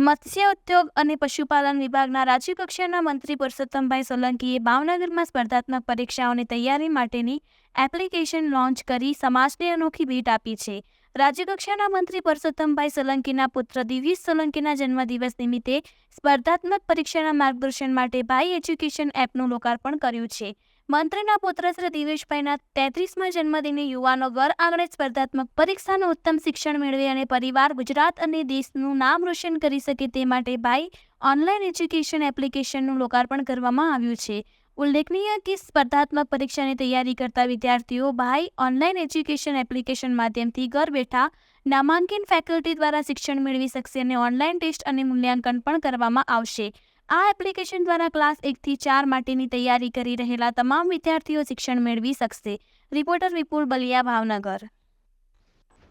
મત્સ્ય ઉદ્યોગ અને પશુપાલન વિભાગના રાજ્યકક્ષાના મંત્રી પુરુષોત્તમભાઈ સોલંકીએ ભાવનગરમાં સ્પર્ધાત્મક પરીક્ષાઓની તૈયારી માટેની એપ્લિકેશન લોન્ચ કરી સમાજને અનોખી ભેટ આપી છે. રાજ્યકક્ષાના મંત્રી પરસોત્તમભાઈ સોલંકીના પુત્ર દિવ્યેશ સોલંકીના જન્મદિવસ નિમિત્તે સ્પર્ધાત્મક પરીક્ષાના માર્ગદર્શન માટે ભાઈ એજ્યુકેશન એપનું લોકાર્પણ કર્યું છે. મંત્રીના પુત્ર શ્રી દિવેશભાઈના તેત્રીસમા જન્મદિને યુવાનો ઘર આંગણે સ્પર્ધાત્મક પરીક્ષાનું ઉત્તમ શિક્ષણ મેળવે અને પરિવાર ગુજરાત અને દેશનું નામ રોશન કરી શકે તે માટે ભાઈ ઓનલાઈન એજ્યુકેશન એપ્લિકેશનનું લોકાર્પણ કરવામાં આવ્યું છે. ઉલ્લેખનીય કે સ્પર્ધાત્મક પરીક્ષાની તૈયારી કરતા વિદ્યાર્થીઓ ભાઈ ઓનલાઈન એજ્યુકેશન એપ્લિકેશન માધ્યમથી ઘર બેઠા નામાંકિત ફેકલ્ટી દ્વારા શિક્ષણ મેળવી શકશે અને ઓનલાઈન ટેસ્ટ અને મૂલ્યાંકન પણ કરવામાં આવશે. આ એપ્લિકેશન દ્વારા ક્લાસ એકથી ચાર માટેની તૈયારી કરી રહેલા તમામ વિદ્યાર્થીઓ શિક્ષણ મેળવી શકશે. રિપોર્ટર વિપુલ બલિયા, ભાવનગર.